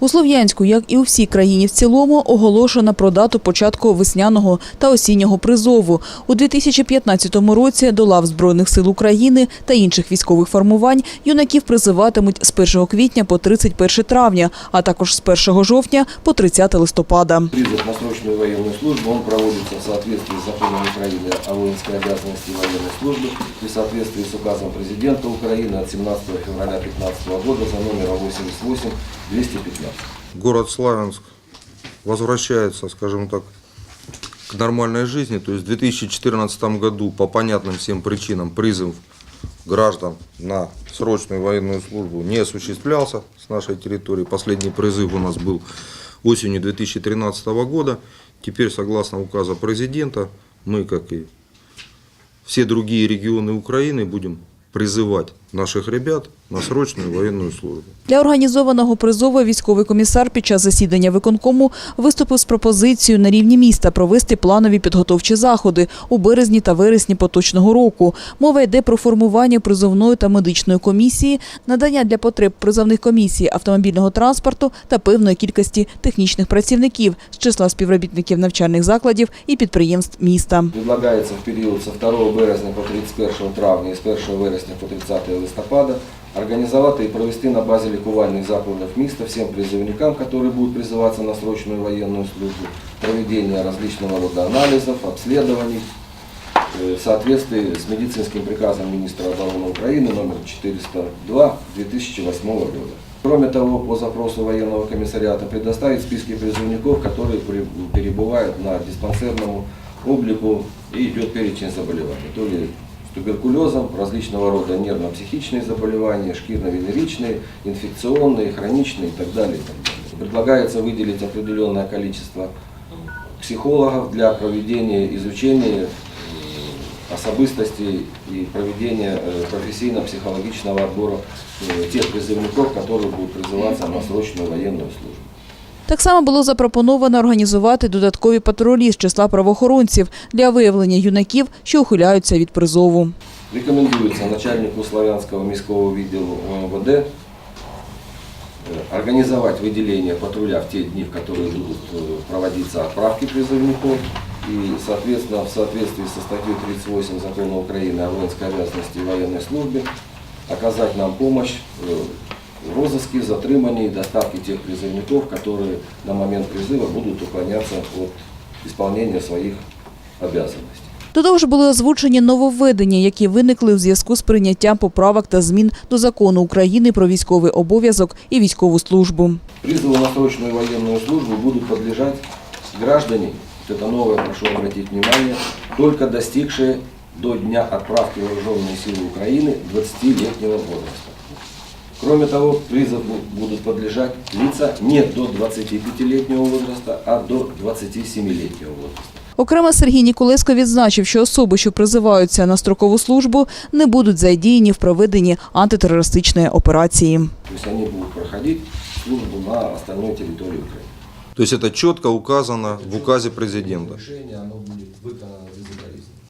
У Слов'янську, як і у всій країні в цілому, оголошено про дату початку весняного та осіннього призову. У 2015 році до лав Збройних сил України та інших військових формувань юнаків призиватимуть з 1 квітня по 31 травня, а також з 1 жовтня по 30 листопада. Призыв на срочную военную службу, он проводится в соответствии с законом Украины о воинской обязанности военной службы и в соответствии с указом президента Украины от 17 февраля 2015 года за номером 88-215. Город Славянск возвращается, скажем так, к нормальной жизни. То есть в 2014 году по понятным всем причинам призыв граждан на срочную военную службу не осуществлялся с нашей территории. Последний призыв у нас был осенью 2013 года. Теперь, согласно указа президента, мы, как и все другие регионы Украины, будем призывать наших ребят на срочную военную службу. Для організованого призову військовий комісар під час засідання виконкому виступив з пропозицією на рівні міста провести планові підготовчі заходи у березні та вересні поточного року. Мова йде про формування призовної та медичної комісії, надання для потреб призовних комісій автомобільного транспорту та певної кількості технічних працівників з числа співробітників навчальних закладів і підприємств міста. Предлагается в период со 2 березня по 31 травня и с 1 вересня по 30 листопада организовать и провести на базе лікувальних закладів міста всем призывникам, которые будут призываться на срочную военную службу, проведение различного рода анализов, обследований э, в соответствии с медицинским приказом министра обороны Украины номер 402 2008 года. Кроме того, по запросу военного комиссариата предоставить списки призывников, которые при- перебывают на диспансерному облику и идет перечень заболеваний. То ли с туберкулезом, различного рода нервно-психичные заболевания, шкирно-венеричные, инфекционные, хроничные и так далее. Предлагается выделить определенное количество психологов для проведения изучения э, особистости и проведения э, профессийно-психологического отбора э, тех призывников, которые будут призываться на срочную военную службу. Так само було запропоновано організувати додаткові патрулі з числа правоохоронців для виявлення юнаків, що ухиляються від призову. Рекомендуется начальнику Славянского міського відділу ОМВД э, организовать выделение патруля в те дни, в которые будут э, проводиться отправки призывников. И, соответственно, в соответствии со статьей 38 Закона Украины о воинской обязанности и военной службе оказать нам помощь э, в розыске, затримании и доставке тех призывников, которые на момент призыва будут уклоняться от исполнения своих обязанностей. До того ж були озвучені нововведення, які виникли у зв'язку з прийняттям поправок та змін до закону України про військовий обов'язок і військову службу. Призыву на срочную военную службу будут подлежать граждане, вот это новое, прошу обратить внимание, только достигшие до дня отправки вооруженные силы Украины 20-летнего возраста. Кроме того, призыву будут подлежать лица не до 25-летнего возраста, а до 27-летнего возраста. Окремо Сергій Ніколеско відзначив, що особи, що призиваються на строкову службу, не будуть задіяні в проведенні антитерористичної операції. То есть они будут проходить службу на остальной территории Украины. То есть это четко указано в указе президента.